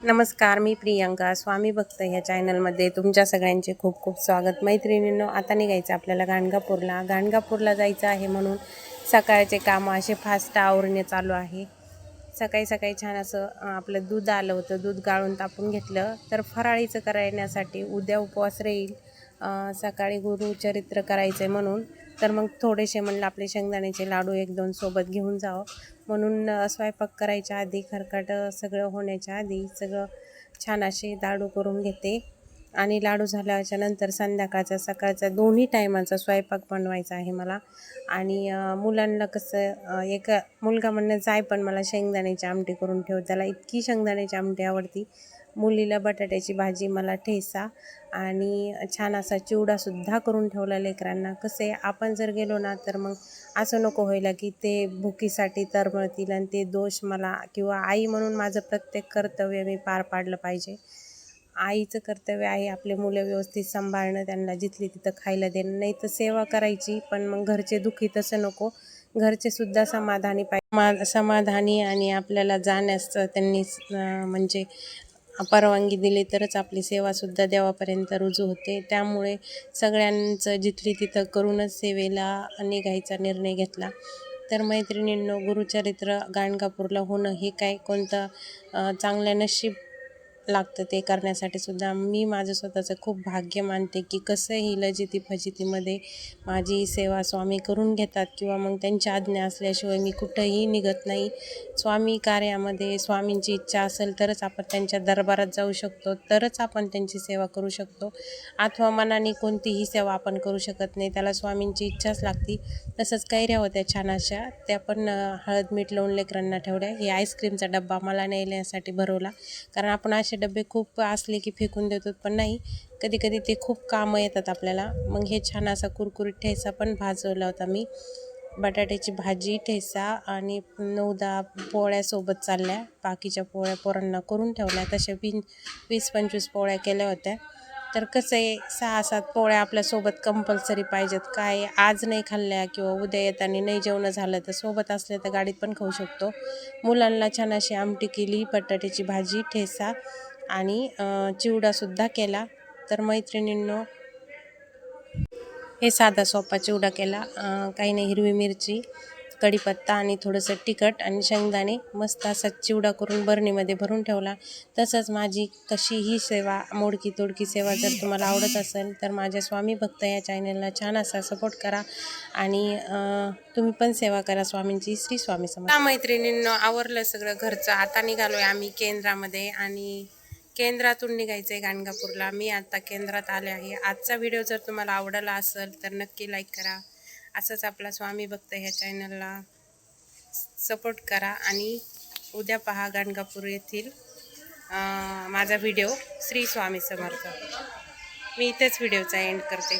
नमस्कार मी प्रियंका स्वामी भक्त ह्या चॅनलमध्ये. तुमच्या सगळ्यांचे खूप खूप स्वागत. मैत्रिणींनो आता निघायचं आपल्याला गाणगापूरला. गाणगापूरला जायचं आहे म्हणून सकाळचे कामं असे फास्ट आवरणे चालू आहे. सकाळी सकाळी छान असं आपलं दूध आलं होतं. दूध गाळून तापून घेतलं. तर फराळीचं करण्यासाठी उद्या उपवास राहील. सकाळी गुरुचरित्र करायचं आहे म्हणून. तर मग थोडेसे म्हणलं आपले शेंगदाण्याचे लाडू एक दोन सोबत घेऊन जावं. म्हणून स्वयंपाक करायच्या आधी खरकट सगळं होण्याच्या आधी सगळं छान असे लाडू करून घेते. आणि लाडू झाल्याच्यानंतर संध्याकाळचा सकाळचा दोन्ही टायमाचा स्वयंपाक बनवायचा आहे मला. आणि मुलांना कसं एक मुलगा म्हणणं जाय पण मला शेंगदाण्याची आमटी करून ठेव. त्याला इतकी शेंगदाण्याची आमटी आवडती. मुलीला बटाट्याची भाजी मला ठेसा आणि छान असा चिवडासुद्धा करून ठेवला लेकरांना. कसे आपण जर गेलो ना तर मग असं नको व्हायला की ते भुकीसाठी तरमळतील आणि ते दोष मला किंवा आई म्हणून माझं प्रत्येक कर्तव्य मी पार पाडलं पाहिजे. आईचं कर्तव्य आहे आपले मुलं व्यवस्थित सांभाळणं त्यांना जिथली तिथं खायला देणं. नाही तर सेवा करायची पण मग घरचे दुःखी तसं नको. घरचे सुद्धा समाधानी पाहिजे. मा समाधानी आणि आपल्याला जाण्यास त्यांनी म्हणजे परवानगी दिली तरच आपली सेवासुद्धा देवापर्यंत रुजू होते. त्यामुळे सगळ्यांचं जिथली तिथं करूनच सेवेला निघायचा निर्णय घेतला. तर मैत्रिणींनो गुरुचरित्र गाणगापूरला होणं हे काय कोणतं चांगल्या नशीब लागतं ते करण्यासाठी सुद्धा. मी माझं स्वतःचं खूप भाग्य मानते की कसं ही लजिती फजितीमध्ये माझी सेवा स्वामी करून घेतात किंवा मग त्यांची आज्ञा असल्याशिवाय मी कुठंही निघत नाही. स्वामी कार्यामध्ये स्वामींची इच्छा असेल तरच आपण त्यांच्या दरबारात जाऊ शकतो तरच आपण त्यांची सेवा करू शकतो. अथवा मनाने कोणतीही सेवा आपण करू शकत नाही त्याला स्वामींची इच्छाच लागती. तसंच कैऱ्या होत्या छान अशा त्या पण हळद मीठ लावून लेकरांना ठेवल्या. हे आईस्क्रीमचा डब्बा मला नेण्यासाठी भरवला. कारण आपण असे डबे खूप असले की फेकून देतो पण नाही. कधी कधी ते खूप कामं येतात आपल्याला. मग हे छान असा कुरकुरीत ठेसा पण भाजवला होता मी. बटाट्याची भाजी ठेसा आणि नऊ दहा पोळ्यासोबत चालल्या. बाकीच्या पोळ्या पोरांना करून ठेवल्या. तशा वीन वीस पंचवीस पोळ्या केल्या होत्या. तर कसं आहे सहा सात पोळ्या आपल्यासोबत कंपल्सरी पाहिजेत. काय आज नाही खाल्ल्या किंवा उद्या येताना नाही जेवणं झालं तर सोबत असल्या तर गाडीत पण खाऊ शकतो. मुलांना छान अशी आमटी केली बटाट्याची भाजी ठेसा आणि चिवडासुद्धा केला. तर मैत्रिणींनो हे साधा सोपा चिवडा केला. काही नाही हिरवी मिरची. कढीपत्ता आणि थोडंसं तिखट आणि शेंगदाणे मस्त असा चिवडा करून बरणीमध्ये भरून ठेवला. तसंच माझी कशीही सेवा मोडकी तोडकी सेवा जर तुम्हाला आवडत असेल तर माझ्या स्वामी भक्त या चॅनलला छान असा सपोर्ट करा. आणि तुम्ही पण सेवा करा स्वामींची श्री स्वामी समर्थ. मैत्रिणींनं आवरलं सगळं घरचं. आता निघालोय आम्ही केंद्रामध्ये आणि केंद्रातून निघायचं आहे गाणगापूरला. मी आता केंद्रात आले आहे. आजचा व्हिडिओ जर तुम्हाला आवडला असेल तर नक्की लाईक करा. असंच आपला स्वामी भक्त ह्या चॅनलला सपोर्ट करा आणि उद्या पहा गाणगापूर येथील माझा व्हिडिओ श्री स्वामी समर्थ. मी इथेच व्हिडिओचा एंड करते.